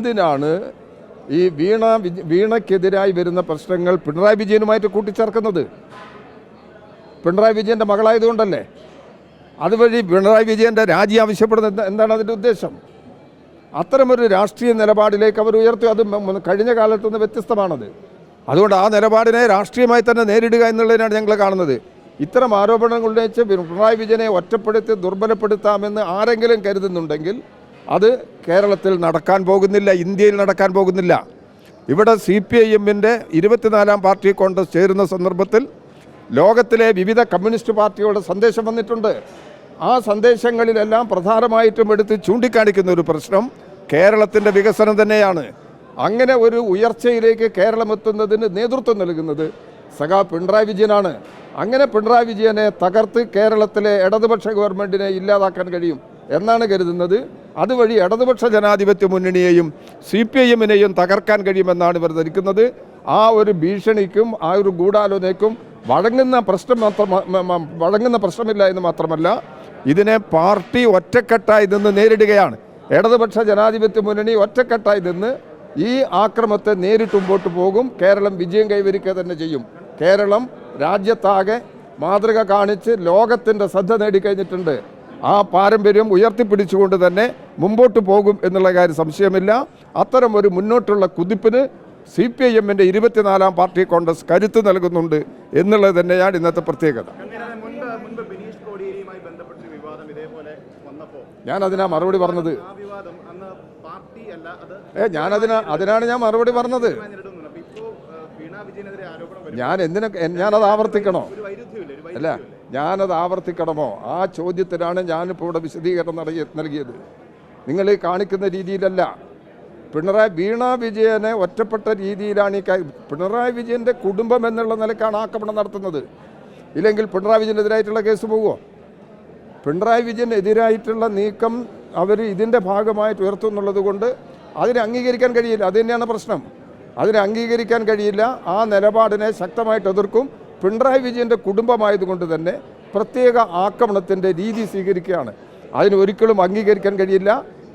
എന്തിനാണ് ഈ വീണ വീണയ്ക്കെതിരായി വരുന്ന പ്രശ്നങ്ങൾ പിണറായി വിജയനുമായിട്ട് കൂട്ടിച്ചേർക്കുന്നത്? പിണറായി വിജയന്റെ മകളായതുകൊണ്ടല്ലേ? അതുവഴി പിണറായി വിജയന്റെ രാജി ആവശ്യപ്പെടുന്നത് എന്താണ് അതിന്റെ ഉദ്ദേശം? അത്തരമൊരു രാഷ്ട്രീയ നിലപാടിലേക്ക് അവർ ഉയർത്തി അത് കഴിഞ്ഞ കാലത്ത് നിന്ന് വ്യത്യസ്തമാണത്. അതുകൊണ്ട് ആ നിലപാടിനെ രാഷ്ട്രീയമായി തന്നെ നേരിടുക എന്നുള്ളതിനാണ് ഞങ്ങൾ കാണുന്നത്. ഇത്തരം ആരോപണങ്ങൾ ഉന്നയിച്ച് പിണറായി വിജയനെ ഒറ്റപ്പെടുത്തി ദുർബലപ്പെടുത്താമെന്ന് ആരെങ്കിലും കരുതുന്നുണ്ടെങ്കിൽ അത് കേരളത്തിൽ നടക്കാൻ പോകുന്നില്ല ഇന്ത്യയിൽ നടക്കാൻ പോകുന്നില്ല. ഇവിടെ സി പി ഐ എമ്മിന്റെ ഇരുപത്തിനാലാം പാർട്ടി കോൺഗ്രസ് ചേരുന്ന സന്ദർഭത്തിൽ ലോകത്തിലെ വിവിധ കമ്മ്യൂണിസ്റ്റ് പാർട്ടികളുടെ സന്ദേശം വന്നിട്ടുണ്ട്. ആ സന്ദേശങ്ങളിലെല്ലാം പ്രധാനമായിട്ടും എടുത്ത് ചൂണ്ടിക്കാണിക്കുന്ന ഒരു പ്രശ്നം കേരളത്തിന്റെ വികസനം തന്നെയാണ്. അങ്ങനെ ഒരു ഉയർച്ചയിലേക്ക് കേരളം എത്തുന്നതിന് നേതൃത്വം നൽകുന്നത് സഖാ പിണറായി വിജയനാണ്. അങ്ങനെ പിണറായി വിജയനെ തകർത്ത് കേരളത്തിലെ ഇടതുപക്ഷ ഗവൺമെന്റിനെ ഇല്ലാതാക്കാൻ കഴിയും എന്നാണ് കരുതുന്നത്. അതുവഴി ഇടതുപക്ഷ ജനാധിപത്യ മുന്നണിയെയും സി പി ഐ എമ്മിനെയും തകർക്കാൻ കഴിയുമെന്നാണ് ഇവർ ധരിക്കുന്നത്. ആ ഒരു ഭീഷണിക്കും ആ ഒരു ഗൂഢാലോചനയ്ക്കും വഴങ്ങുന്ന പ്രശ്നം മാത്രം വഴങ്ങുന്ന പ്രശ്നമില്ല എന്ന് മാത്രമല്ല ഇതിനെ പാർട്ടി ഒറ്റക്കെട്ടായി നിന്ന് നേരിടുകയാണ്. ഇടതുപക്ഷ ജനാധിപത്യ മുന്നണി ഒറ്റക്കെട്ടായി നിന്ന് ഈ ആക്രമത്തെ നേരിട്ട് മുമ്പോട്ട് പോകും. കേരളം വിജയം കൈവരിക്കുക തന്നെ ചെയ്യും. കേരളം രാജ്യത്താകെ മാതൃക കാണിച്ച് ലോകത്തിന്റെ ശ്രദ്ധ നേടിക്കഴിഞ്ഞിട്ടുണ്ട്. ആ പാരമ്പര്യം ഉയർത്തിപ്പിടിച്ചുകൊണ്ട് തന്നെ മുമ്പോട്ട് പോകും എന്നുള്ള കാര്യം സംശയമില്ല. അത്തരം ഒരു മുന്നോട്ടുള്ള കുതിപ്പിന് സി പി ഐ എമ്മിന്റെ ഇരുപത്തിനാലാം പാർട്ടി കോൺഗ്രസ് കരുത്ത് നൽകുന്നുണ്ട് എന്നുള്ളത് തന്നെയാണ് ഇന്നത്തെ പ്രത്യേകത. ഞാൻ അതിനാ മറുപടി പറഞ്ഞത്. ഏ ഞാനതിനാ അതിനാണ് ഞാൻ മറുപടി പറഞ്ഞത്. ഞാൻ എന്തിനൊക്കെ ഞാനത് ആവർത്തിക്കണോ? അല്ല ഞാനത് ആവർത്തിക്കണമോ? ആ ചോദ്യത്തിനാണ് ഞാനിപ്പോൾ ഇവിടെ വിശദീകരണം നൽകി നൽകിയത്. നിങ്ങൾ ഈ കാണിക്കുന്ന രീതിയിലല്ല. പിണറായി വീണ വിജയനെ ഒറ്റപ്പെട്ട രീതിയിലാണ് ഈ പിണറായി വിജയന്റെ കുടുംബം എന്നുള്ള നിലക്കാണ് ആക്രമണം നടത്തുന്നത്. ഇല്ലെങ്കിൽ പിണറായി വിജയനെതിരായിട്ടുള്ള കേസ് പോകുമോ പിണറായി വിജയനെതിരായിട്ടുള്ള നീക്കം അവർ ഇതിന്റെ ഭാഗമായിട്ട് ഉയർത്തുന്നുള്ളത് കൊണ്ട് അതിനെ അംഗീകരിക്കാൻ കഴിയില്ല. അത് തന്നെയാണ് പ്രശ്നം. അതിനെ അംഗീകരിക്കാൻ കഴിയില്ല. ആ നിലപാടിനെ ശക്തമായിട്ട് എതിർക്കും. പിണറായി വിജയന്റെ കുടുംബമായതുകൊണ്ട് തന്നെ പ്രത്യേക ആക്രമണത്തിന്റെ രീതി സ്വീകരിക്കുകയാണ്. അതിന് ഒരിക്കലും അംഗീകരിക്കാൻ കഴിയില്ല.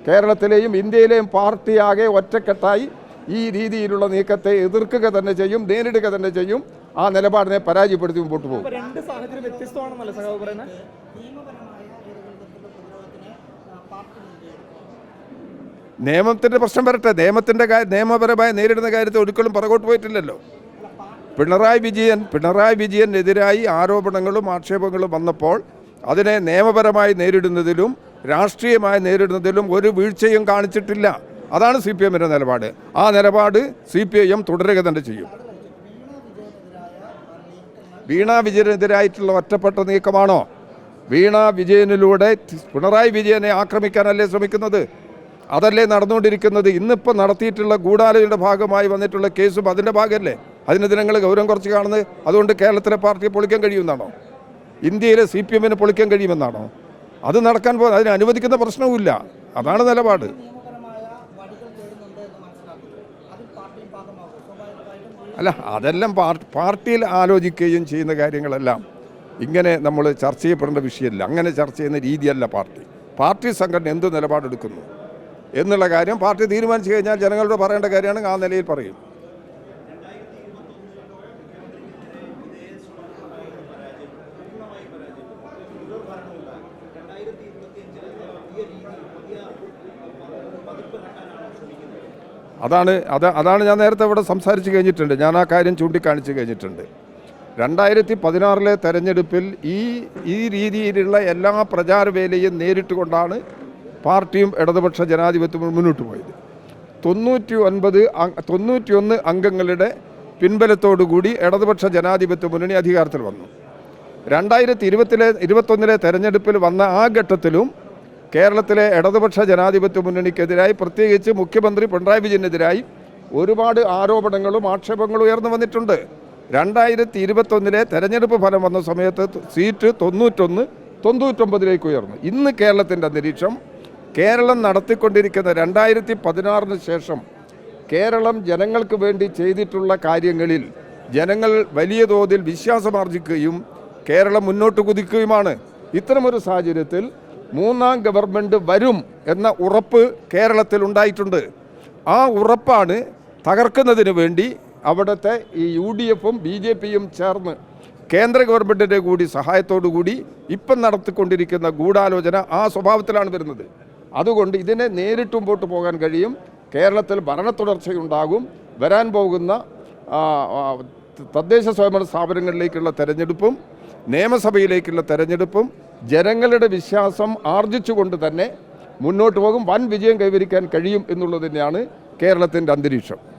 കേരളത്തിലെയും ഇന്ത്യയിലെയും പാർട്ടിയാകെ ഒറ്റക്കെട്ടായി ഈ രീതിയിലുള്ള നീക്കത്തെ എതിർക്കുക തന്നെ ചെയ്യും നേരിടുക തന്നെ ചെയ്യും. ആ നിലപാടിനെ പരാജയപ്പെടുത്തി മുമ്പോട്ട് പോകും. നിയമത്തിന്റെ പ്രശ്നം വരട്ടെ. നിയമത്തിന്റെ നിയമപരമായി നേരിടുന്ന കാര്യത്തിൽ ഒരിക്കലും പുറകോട്ട് പോയിട്ടില്ലല്ലോ. പിണറായി വിജയൻ പിണറായി വിജയനെതിരായി ആരോപണങ്ങളും ആക്ഷേപങ്ങളും വന്നപ്പോൾ അതിനെ നിയമപരമായി നേരിടുന്നതിലും രാഷ്ട്രീയമായി നേരിടുന്നതിലും ഒരു വീഴ്ചയും കാണിച്ചിട്ടില്ല. അതാണ് സി പി എമ്മിന്റെ നിലപാട്. ആ നിലപാട് സി പി ഐ എം തുടരുക തന്നെ ചെയ്യും. വീണ വിജയനെതിരായിട്ടുള്ള ഒറ്റപ്പെട്ട നീക്കമാണോ? വീണ വിജയനിലൂടെ പിണറായി വിജയനെ ആക്രമിക്കാനല്ലേ ശ്രമിക്കുന്നത്? അതല്ലേ നടന്നുകൊണ്ടിരിക്കുന്നത്? ഇന്നിപ്പോൾ നടത്തിയിട്ടുള്ള ഗൂഢാലോചനയുടെ ഭാഗമായി വന്നിട്ടുള്ള കേസും അതിന്റെ ഭാഗമല്ലേ? അതിന് ദിനങ്ങൾ ഗൗരവം കുറച്ച് കാണുന്നത് അതുകൊണ്ട് കേരളത്തിലെ പാർട്ടിയെ പൊളിക്കാൻ കഴിയുമെന്നാണോ? ഇന്ത്യയിലെ സി പി എമ്മിനെ പൊളിക്കാൻ കഴിയുമെന്നാണോ? അത് നടക്കാൻ പോകുന്നത് അതിനെ അനുവദിക്കുന്ന പ്രശ്നവുമില്ല. അതാണ് നിലപാട്. അല്ല അതെല്ലാം പാർ- പാർട്ടിയിൽ ആലോചിക്കുകയും ചെയ്യുന്ന കാര്യങ്ങളെല്ലാം ഇങ്ങനെ നമ്മൾ ചർച്ച ചെയ്യപ്പെടേണ്ട വിഷയമല്ല. അങ്ങനെ ചർച്ച ചെയ്യുന്ന രീതിയല്ല പാർട്ടി. പാർട്ടി സംഘടന എന്ത് നിലപാടെടുക്കുന്നു എന്നുള്ള കാര്യം പാർട്ടി തീരുമാനിച്ചു കഴിഞ്ഞാൽ ജനങ്ങളോട് പറയേണ്ട കാര്യമാണ് ആ നിലയിൽ പറയും അതാണ് അത് അതാണ് ഞാൻ നേരത്തെ ഇവിടെ സംസാരിച്ച് കഴിഞ്ഞിട്ടുണ്ട്. ഞാൻ ആ കാര്യം ചൂണ്ടിക്കാണിച്ച് കഴിഞ്ഞിട്ടുണ്ട്. രണ്ടായിരത്തി പതിനാറിലെ തെരഞ്ഞെടുപ്പിൽ ഈ ഈ രീതിയിലുള്ള എല്ലാ പ്രചാരവേലയും നേരിട്ട് കൊണ്ടാണ് പാർട്ടിയും ഇടതുപക്ഷ ജനാധിപത്യവും മുന്നോട്ട് പോയത്. തൊണ്ണൂറ്റി ഒൻപത് തൊണ്ണൂറ്റിയൊന്ന് അംഗങ്ങളുടെ പിൻബലത്തോടുകൂടി ഇടതുപക്ഷ ജനാധിപത്യ മുന്നണി അധികാരത്തിൽ വന്നു. രണ്ടായിരത്തി ഇരുപത്തിലെ ഇരുപത്തൊന്നിലെ തെരഞ്ഞെടുപ്പിൽ വന്ന ആ ഘട്ടത്തിലും കേരളത്തിലെ ഇടതുപക്ഷ ജനാധിപത്യ മുന്നണിക്കെതിരായി പ്രത്യേകിച്ച് മുഖ്യമന്ത്രി പിണറായി വിജയനെതിരായി ഒരുപാട് ആരോപണങ്ങളും ആക്ഷേപങ്ങളും ഉയർന്നു വന്നിട്ടുണ്ട്. രണ്ടായിരത്തി ഇരുപത്തൊന്നിലെ തെരഞ്ഞെടുപ്പ് ഫലം വന്ന സമയത്ത് സീറ്റ് തൊണ്ണൂറ്റൊന്ന് തൊണ്ണൂറ്റൊമ്പതിലേക്ക് ഉയർന്നു. ഇന്ന് കേരളത്തിന്റെ അന്തരീക്ഷം കേരളം നടത്തിക്കൊണ്ടിരിക്കുന്ന രണ്ടായിരത്തി പതിനാറിന് ശേഷം കേരളം ജനങ്ങൾക്ക് വേണ്ടി ചെയ്തിട്ടുള്ള കാര്യങ്ങളിൽ ജനങ്ങൾ വലിയ തോതിൽ വിശ്വാസമാർജിക്കുകയും കേരളം മുന്നോട്ട് കുതിക്കുകയുമാണ്. ഇത്തരമൊരു സാഹചര്യത്തിൽ മൂന്നാം ഗവൺമെന്റ് വരും എന്ന ഉറപ്പ് കേരളത്തിൽ ഉണ്ടായിട്ടുണ്ട്. ആ ഉറപ്പാണ് തകർക്കുന്നതിന് വേണ്ടി അവിടുത്തെ ഈ യു ഡി എഫും ബി ജെ പിയും ചേർന്ന് കേന്ദ്ര ഗവൺമെന്റിന്റെ കൂടി സഹായത്തോടു കൂടി ഇപ്പം നടത്തിക്കൊണ്ടിരിക്കുന്ന ഗൂഢാലോചന ആ സ്വഭാവത്തിലാണ് വരുന്നത്. അതുകൊണ്ട് ഇതിനെ നേരിട്ട് മുമ്പോട്ട് പോകാൻ കഴിയും. കേരളത്തിൽ ഭരണ തുടർച്ചയുണ്ടാകും വരാൻ പോകുന്ന തദ്ദേശ സ്വയംഭരണ സ്ഥാപനങ്ങളിലേക്കുള്ള തെരഞ്ഞെടുപ്പും നിയമസഭയിലേക്കുള്ള തെരഞ്ഞെടുപ്പും ജനങ്ങളുടെ വിശ്വാസം ആർജിച്ചുകൊണ്ട് തന്നെ മുന്നോട്ട് പോകും. വൻ വിജയം കൈവരിക്കാൻ കഴിയും എന്നുള്ളത് തന്നെയാണ് കേരളത്തിന്റെ അന്തരീക്ഷം.